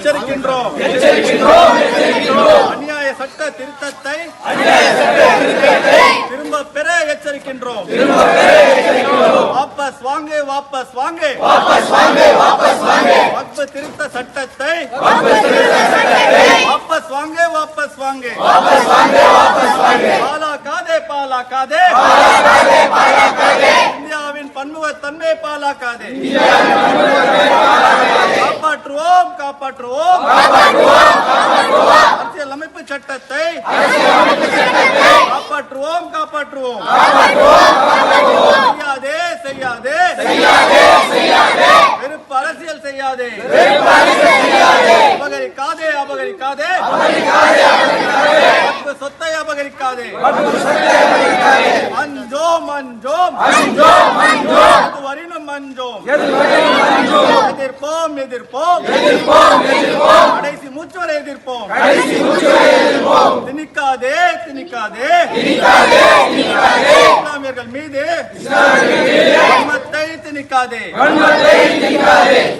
எச்சரிக்கின்றோம். அநியாய சட்ட திருத்தத்தை திரும்ப பெற எச்சரிக்கின்றோம். வாபஸ் வாங்கு வாபஸ் வாங்கு. வக்பு திருத்த சட்டத்தை வாபஸ் வாங்கு வாபஸ் வாங்கு. பாலாக்காதே பாலாக்காதே. இந்தியாவின் பன்முக தன்மை பாலாக்காதே. காப்பாற்றுவோம் காப்பாற்றுவோம். அரசியல் அமைப்பு சட்டத்தை காப்பாற்றுவோம் காப்பாற்றுவோம். செய்யாதே செய்யாதே. வெறுப்பு அரசியல் செய்யாதே. அபகரிக்காதே அபகரிக்காதே. சொத்தை அபகரிக்காதே. அஞ்சோம் அஞ்சோம் அஞ்சோம் வரினும் அஞ்சோம் எதிர்ப்போம் எதிர்ப்போம். கடைசி மூச்சு வரை எதிர்ப்போம். திணிக்காதே திணிக்காதே. இஸ்லாமியர்கள் மீது வன்மத்தை திணிக்காதே.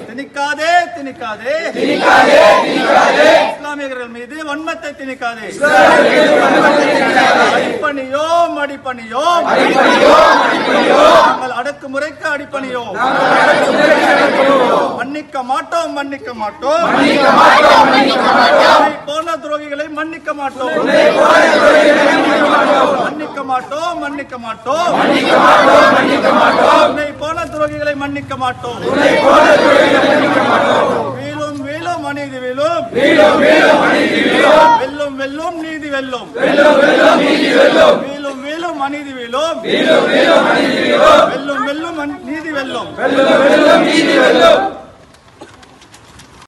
திணிக்காதே திணிக்காதே. இஸ்லாமியர்கள் மீது வன்மத்தை திணிக்காதே. அடிப்பணியோம் அடிப்பணியோம். நாங்கள் அடக்குமுறைக்கு அடிப்பணியோம். மன்னிக்க மாட்டோம் மன்னிக்க மாட்டோம். போன துரோகிகளை மன்னிக்க மாட்டோம். மன்னிக்க மாட்டோம் மன்னிக்க மாட்டோம். போன துரோகிகளை மன்னிக்க மாட்டோம். வீழும். அநீதி வீழும். வெல்லும் வெல்லும் நீதி வெல்லும். வீழும். வீழும். அநீதி வீழும் வெல்லும் வெல்லும் நீதி வெல்லும்.